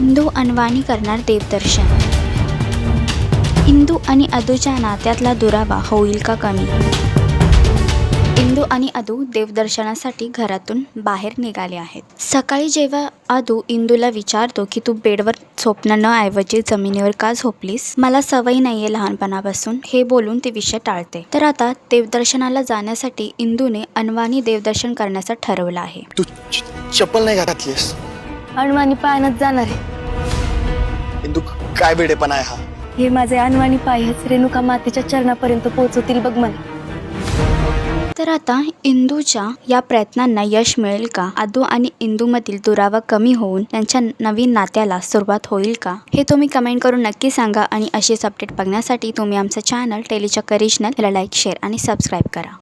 इंदू अनवाणी करणार देवदर्शन. इंदू आणि अदूच्या नात्यातला दुरावा होईल का कमी? इंदू आणि अदू देवदर्शनासाठी घरातून बाहेर निघाले आहेत. सकाळी जेव्हा अदू इंदूला विचारतो की तू बेडवर झोपणं न ऐवजी जमिनीवर का झोपलीस? मला सवय नाहीये लहानपणापासून. हे बोलून ती विषय टाळते. तर आता देवदर्शनाला जाण्यासाठी इंदूने अनवाणी देवदर्शन करण्याचं ठरवलं आहे. तू चप्पल नाही घातलीस? अणवाणी पायानंच जाणार आहे. इंदू काय बेडेपणा आहे हा? हे माझे अणवाणी पाय हेच रेणुका मातेच्या चरणापर्यंत पोहोचवतील बघ मला. तर आता इंदूच्या या प्रयत्नांना यश मिळेल का? आदू आणि इंदूमधील दुरावा कमी होऊन त्यांच्या नवीन नात्याला सुरुवात होईल का? हे तुम्ही कमेंट करून नक्की सांगा आणि अशीच अपडेट बघण्यासाठी तुम्ही आमचं चॅनल टेलीच्या करिशनल याला लाईक शेअर आणि सबस्क्राईब करा.